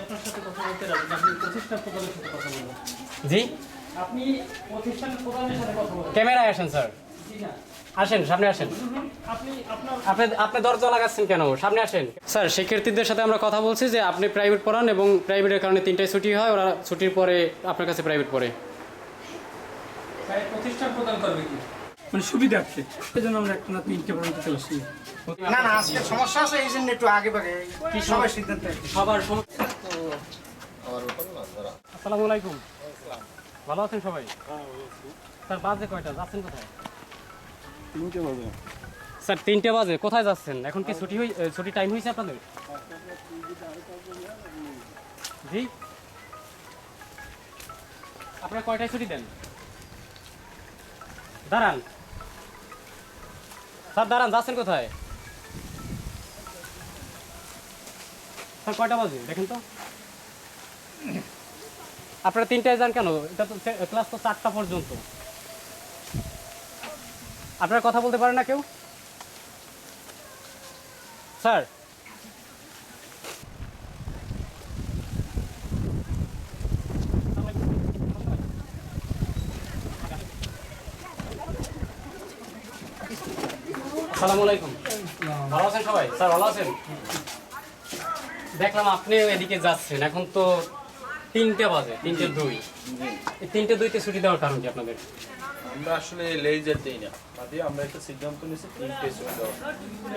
আপনার সাথে কথা বলতে রাজি আপনি প্রতিষ্ঠান প্রধানের সাথে কথা বলবেন। জি? আপনি প্রতিষ্ঠান প্রধানের সাথে কথা বলবেন। ক্যামেরায় আসেন স্যার। আসেন সামনে আসেন। আপনি আপনি আপনি দরজা লাগাচ্ছেন কেন? সামনে আসেন। স্যার শিক্ষার্থীদের সাথে আমরা কথা বলছি যে আপনি প্রাইভেট পড়ান এবং প্রাইভেটের কারণে তিনটায় ছুটি হয় ওরা ছুটির পরে আপনার কাছে প্রাইভেট পড়ে। প্রতিষ্ঠান প্রদান করবে কি? মানে সুবিধার্থে সেই জন্য আমরা একটা তিনটে পর্যন্ত চলে আসছি। না না আজকে সমস্যা আছে এই জন্য একটু আগে ভাগে সবাই সিদ্ধান্ত সবার আসসালামু আলাইকুম। ভালো আছেন সবাই? স্যার বাজে কয়টা? যাচ্ছেন কোথায়? স্যার তিনটে বাজে। কোথায় যাচ্ছেন? এখন কি ছুটি ছুটি টাইম হয়েছে আপনাদের? জি। আপনারা কয়টায় ছুটি দেন? দাঁড়ান। স্যার দাঁড়ান যাচ্ছেন কোথায়? স্যার, কয়টা বাজে? দেখেন তো। আপনারা তিনটায় যান কেন? এটা তো ক্লাস তো চারটা পর্যন্ত। আপনারা কথা বলতে পারেন না কেউ? স্যার। আসসালামু আলাইকুম। ভালো আছেন সবাই? স্যার, ভালো আছেন? দেখলাম আপনিও এদিকে যাচ্ছেন এখন তো তিনটে বাজে তিনটে দুই। এই তিনটে দুইতে ছুটি দেওয়ার কারণ কি আপনাদের? আমরা আসলে লেজার দেই না। বাদে আমরা একটা সিদ্ধান্ত নিয়েছি তিনটে ছুটি দেওয়ার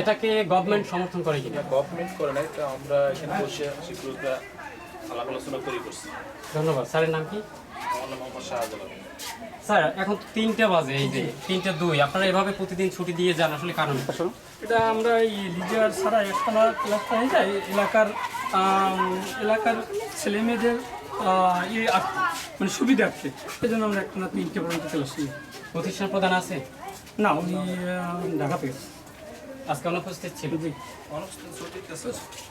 এটাকে গভর্নমেন্ট সমর্থন করে কিনা? গভর্নমেন্ট করে নাই তো আমরা এখানে বসে শিক্ষকরা আলাপ আলোচনা করি করছি ধন্যবাদ। স্যারের নাম কি? আমার নাম মোহাম্মদ শাহজালাল। স্যার এখন তো তিনটে বাজে এই যে তিনটে দুই। আপনারা এভাবে প্রতিদিন ছুটি দিয়ে যান আসলে কারণ এটা আমরা এই লিডার ছাড়া একটানা ক্লাসটা হয়ে যায় এলাকার এলাকার ছেলে মেয়েদের ইয়ে মানে সুবিধার্থে। সেই জন্য আমরা একটা না তিনটে পর্যন্ত চলে আসছি প্রতিষ্ঠান প্রধান আছে? না উনি ঢাকা থেকে। আজকে অনুপস্থিত ছিল। জি। ছুটিতে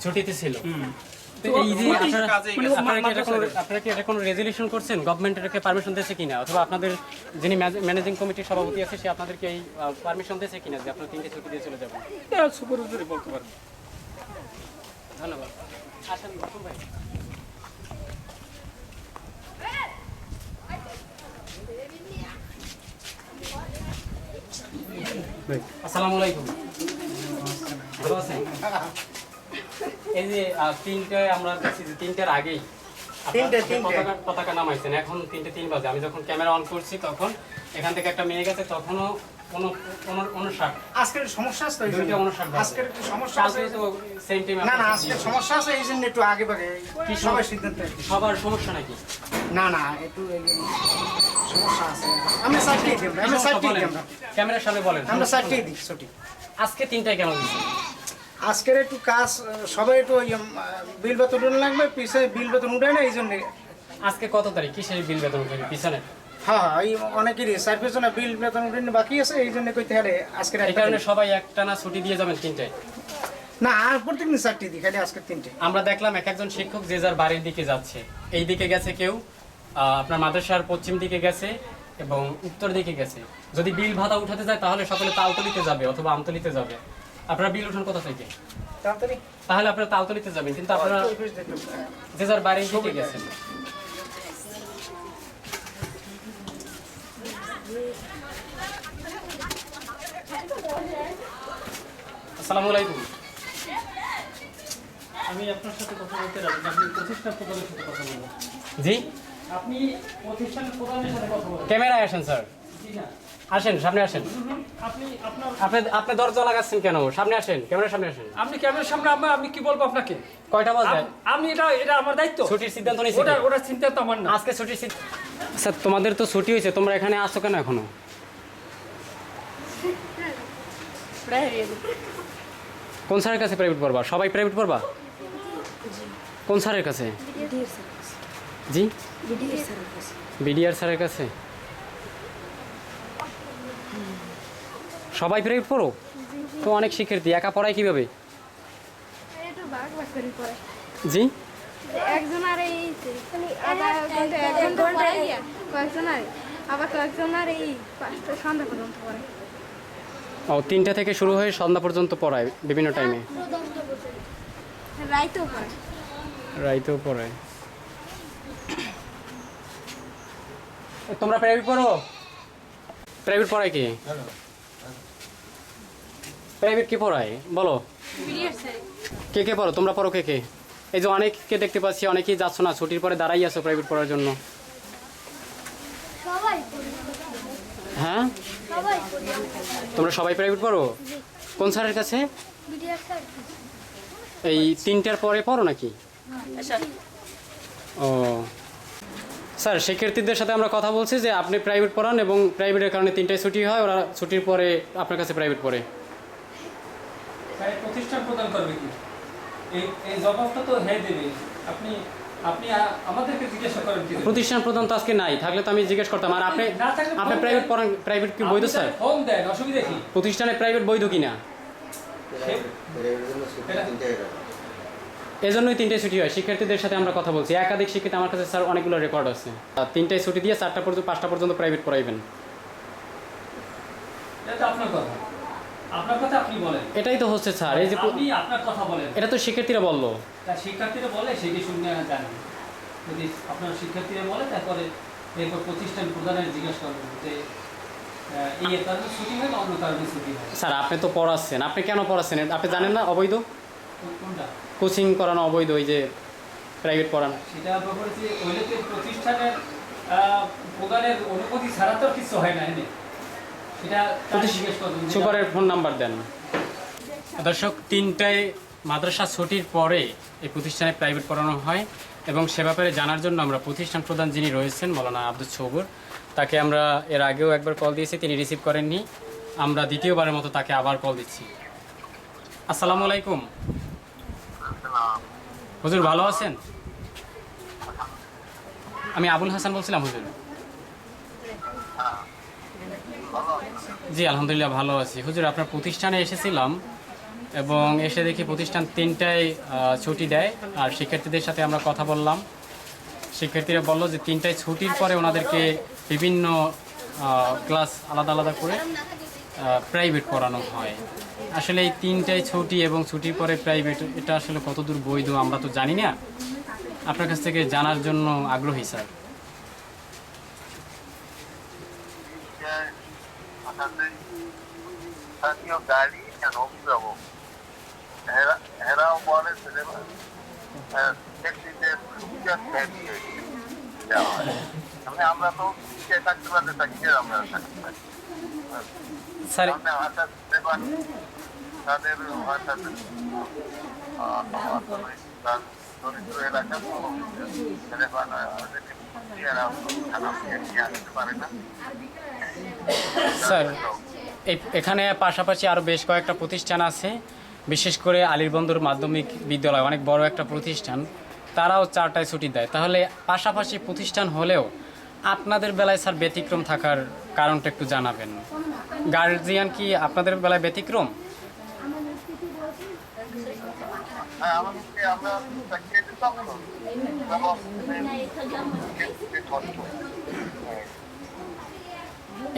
ছুটিতে ছিল। হুম। তো এই যে আপনারা কাজেই মানে আপনারা কি এটা কোনো মাদ্রাসায়- আপনারা কি এটা কোনো রেজলিউশন করছেন? গভর্নমেন্ট পারমিশন দিয়েছে কিনা? অথবা আপনাদের যিনি ম্যানেজিং কমিটির সভাপতি আছে সে আপনাদেরকে এই পারমিশন দিয়েছে কিনা যে আপনারা তিনটে ছুটি দিয়ে চলে যাবেন? এটা বলতে পারব ধন্যবাদ। আসেন ভাই। আসসালামু আলাইকুম। ভালো আছেন এই যে আহ, তিনটে আমরা দেখছি যে তিনটের আগেই। পতাকা- নামাইছেন। এখন তিনটে তিন বাজে। আমি যখন ক্যামেরা অন করছি তখন এখান থেকে একটা মেয়ে গেছে তখনও আজকের সমস্যা আছে তো এই দুইটা জন্য। উনষাট বাজে। আজকের সমস্যা আছে? কালকে তো সেম টাইম না না আজকের সমস্যা আছে এই জন্য একটু আগে ভাগে সবাই সিদ্ধান্ত সবার সমস্যা নাকি? না না একটু সমস্যা আছে। আমরা সাইডটাই দিই আমরা, আমরা সাইডটাই ক্যামেরার সামনে বলেন। আমরা দিই আজকে তিনটায় কেন দিচ্ছেন আজকের একটু কাজ সবাই একটু ওই, বিল বেতন লাগবে পিছিয়ে বিল বেতন উঠে না এই জন্য। আজকে কত তারিখ? কিসের বিল বেতন উঠবে পিছনে? হ্যাঁ হ্যাঁ এই অনেকেরই সার্ভিস না বিল বেতন উঠে বাকি আছে এই জন্য কইতে হারে আজকের এই কারণে সবাই একটানা ছুটি দিয়ে যাবেন তিনটায় না আর প্রত্যেকদিন চারটি দিই খালি আজকের তিনটে। আমরা দেখলাম এক একজন শিক্ষক যে যার বাড়ির দিকে যাচ্ছে। এই দিকে গেছে কেউ আপনার মাদ্রাসার পশ্চিম দিকে গেছে এবং উত্তর দিকে গেছে। যদি বিল ভাতা উঠাতে যায় তাহলে সকলে তালতলিতে যাবে অথবা আমতলিতে যাবে। আপনারা বিল উঠান কোথা থেকে তাহলে আপনারা তালতলিতে যাবেন কিন্তু আপনারা যে যার বাড়ির দিকে গেছেন। আসসালামু আলাইকুম। আমি আপনার সাথে কথা বলতে রাজি আপনি প্রতিষ্ঠান প্রধানের সাথে কথা বলবেন। জি? আপনি প্রতিষ্ঠান প্রধানের সাথে কথা বলবেন। ক্যামেরায় আসেন স্যার। জি না আসেন সামনে আসেন। আপনি আপনার আপনি আপনি দরজা লাগাচ্ছেন কেন? সামনে আসেন ক্যামেরার সামনে আসেন। আপনি ক্যামেরার সামনে আমি আমি কি বলব আপনাকে? কয়টা বাজে? আম- এটা এটা আমার দায়িত্ব। ছুটির সিদ্ধান্ত নিয়েছি ওটা ওটা চিন্তা তো আমার না। আজকে ছুটির সিদ্ধান্ত স্যার তোমাদের তো ছুটি হয়েছে তোমরা এখানে আসো কেন এখনও? কোন স্যারের কাছে প্রাইভেট পড়বা? সবাই প্রাইভেট পড়বা? কোন স্যারের কাছে? জি? বিডিআর স্যারের কাছে? সবাই প্রাইভেট পড়ো তো অনেক শিক্ষার্থী একা পড়ায় কীভাবে? একটু ভাগ ভাগ করে। পড়ে জি? একজন আর এই আধা ঘণ্টা এক ঘণ্টা পড়ে গিয়া কয়েকজন আর আবার কয়েকজন আর এই পাঁচটা সন্ধ্যা পর্যন্ত পড়ে ও তিনটা থেকে শুরু হয়ে সন্ধ্যা পর্যন্ত পড়ায় বিভিন্ন টাইমে রাইতেও পড়ে রাইতেও পড়ে তোমরা প্রাইভেট পড়ো প্রাইভেট পড়ায় কি? প্রাইভেট কে পড়ায়? বলো। কে কে পড়ো? তোমরা পড়ো কে কে? এই যে অনেককে দেখতে পাচ্ছি অনেকেই যাচ্ছ না ছুটির পরে দাঁড়াই আছো প্রাইভেট পড়ার জন্য। হ্যাঁ? তোমরা সবাই প্রাইভেট পড়ো? কোন স্যারের কাছে? এই তিনটার পরে পড়ো নাকি? ও। স্যার শিক্ষার্থীদের সাথে আমরা কথা বলছি যে আপনি প্রাইভেট পড়ান এবং প্রাইভেটের কারণে তিনটায় ছুটি হয় ওরা ছুটির পরে আপনার কাছে প্রাইভেট পড়ে। প্রতিষ্ঠান প্রদান করবে কি? এই এই জবাবটা তো হ্যাঁ দেবে। আপনি আপনি আমাদেরকে জিজ্ঞাসা করেন প্রতিষ্ঠান প্রদান তো আজকে নাই থাকলে তো আমি জিজ্ঞেস করতাম। আর আপনি আপনি প্রাইভেট পড়ান প্রাইভেট কি বৈধ স্যার? ফোন দেন অসুবিধা কি? প্রতিষ্ঠানে প্রাইভেট বৈধ কিনা? এজন্যই তিনটায় ছুটি হয়। শিক্ষার্থীদের সাথে আমরা কথা বলছি। একাধিক শিক্ষিত আমার কাছে স্যার অনেকগুলো রেকর্ড আছে। তিনটায় ছুটি দিয়ে চারটা পর্যন্ত পাঁচটা পর্যন্ত প্রাইভেট পড়াইবেন। এটা তো আপনার কথা। আপনার কথা আপনি বলেন। এটাই তো হচ্ছে স্যার এই যে আপনি আপনার কথা বলেন। এটা তো শিক্ষার্থীরা বলল। তা শিক্ষার্থীরা বলে সেটি শুনে জানেন যদি আপনার শিক্ষার্থীরা বলে তারপরে এরপর প্রতিষ্ঠান প্রধানের জিজ্ঞাসা করবেন যে স্যার আপনি তো পড়াচ্ছেন। আপনি কেন পড়াচ্ছেন? আপনি জানেন না অবৈধ? কোচিং করানো অবৈধ ওই যে প্রাইভেট পড়ান। সেটা প্রতিষ্ঠানের অনুমতি ছাড়া তো কিছু হয় না সেটা সুপারের ফোন নাম্বার দেন। দর্শক তিনটায় মাদ্রাসা ছুটির পরে এই প্রতিষ্ঠানে প্রাইভেট পড়ানো হয় এবং সে ব্যাপারে জানার জন্য আমরা প্রতিষ্ঠান প্রধান যিনি রয়েছেন মৌলানা আব্দুল সবুর তাকে আমরা এর আগেও একবার কল দিয়েছি তিনি রিসিভ করেননি। আমরা দ্বিতীয়বারের মতো তাকে আবার কল দিচ্ছি। আসসালামু আলাইকুম। হুজুর ভালো আছেন? আমি আবুল হাসান বলছিলাম, হুজুর। জি, আলহামদুলিল্লাহ ভালো আছি। হুজুর, আপনার প্রতিষ্ঠানে এসেছিলাম এবং এসে দেখি প্রতিষ্ঠান তিনটায় ছুটি দেয়। আর শিক্ষার্থীদের সাথে আমরা কথা বললাম। শিক্ষার্থীরা বলল যে তিনটায় ছুটির পরে ওনাদেরকে বিভিন্ন ক্লাস আলাদা আলাদা করে প্রাইভেট পড়ানো হয়। আসলে এই তিনটায় ছুটি এবং ছুটির পরে প্রাইভেট এটা আসলে কতদূর বৈধ আমরা তো জানি না। আপনার কাছ থেকে জানার জন্য আগ্রহী, স্যার। সুবিধা হয় মানে আমরা তো টিকে থাকতে পারলে তা কিসের আমরা থাকতে পারি স্যার সামনে হঠাৎ সিলেবাস তাদের হঠাৎ আহ, তার দরিদ্র এলাকা সিলেবাস এরা খারাপ নিয়ে আসতে পারে না। স্যার এখানে পাশাপাশি আরও বেশ কয়েকটা প্রতিষ্ঠান আছে। বিশেষ করে আলিরবন্দর মাধ্যমিক বিদ্যালয় অনেক বড় একটা প্রতিষ্ঠান। তারাও চারটায় ছুটি দেয়। তাহলে পাশাপাশি প্রতিষ্ঠান হলেও আপনাদের বেলায় স্যার ব্যতিক্রম থাকার কারণটা একটু জানাবেন। গার্জিয়ান কি আপনাদের বেলায় ব্যতিক্রম? হ্যাঁ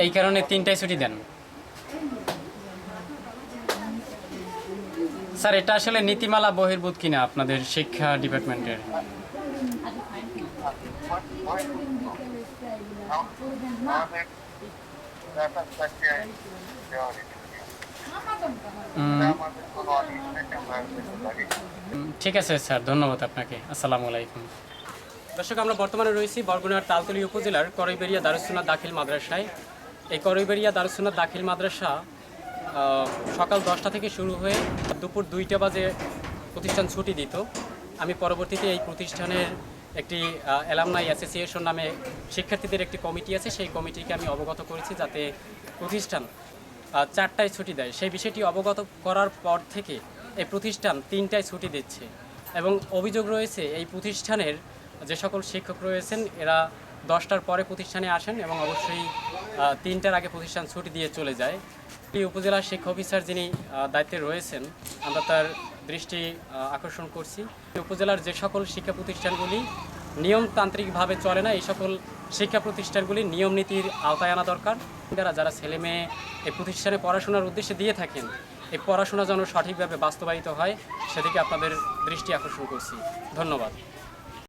এই কারণে তিনটায় ছুটি দেন। স্যার এটা আসলে নীতিমালা বহির্ভূত কিনা আপনাদের শিক্ষা ডিপার্টমেন্টের? ঠিক আছে স্যার, ধন্যবাদ আপনাকে। আসসালামু আলাইকুম। দর্শক, আমরা বর্তমানে রয়েছি বরগুনার তালতলি উপজেলার করইবেরিয়া দারুসুন্নাথ দাখিল মাদ্রাসায়। এই করইবেরিয়া দারুসুন্নাথ দাখিল মাদ্রাসা সকাল দশটা থেকে শুরু হয়ে দুপুর দুইটা বাজে প্রতিষ্ঠান ছুটি দিত। আমি পরবর্তীতে এই প্রতিষ্ঠানের একটি অ্যালামনাই অ্যাসোসিয়েশন নামে শিক্ষার্থীদের একটি কমিটি আছে, সেই কমিটিকে আমি অবগত করেছি যাতে প্রতিষ্ঠান চারটায় ছুটি দেয়। সেই বিষয়টি অবগত করার পর থেকে এই প্রতিষ্ঠান তিনটায় ছুটি দিচ্ছে এবং অভিযোগ রয়েছে, এই প্রতিষ্ঠানের যে সকল শিক্ষক রয়েছেন, এরা দশটার পরে প্রতিষ্ঠানে আসেন এবং অবশ্যই তিনটার আগে প্রতিষ্ঠান ছুটি দিয়ে চলে যায়। উপজেলা শিক্ষা অফিসার যিনি দায়িত্বে রয়েছেন, আমরা তার দৃষ্টি আকর্ষণ করছি। উপজেলার যে সকল শিক্ষা প্রতিষ্ঠানগুলি নিয়মতান্ত্রিকভাবে চলে না, এই সকল শিক্ষা প্রতিষ্ঠানগুলি নিয়ম নীতির আওতায় আনা দরকার। যারা যারা ছেলে মেয়ে এই প্রতিষ্ঠানে পড়াশোনার উদ্দেশ্যে দিয়ে থাকেন, এই পড়াশোনা যেন সঠিকভাবে বাস্তবায়িত হয়, সেদিকে আপনাদের দৃষ্টি আকর্ষণ করছি। ধন্যবাদ।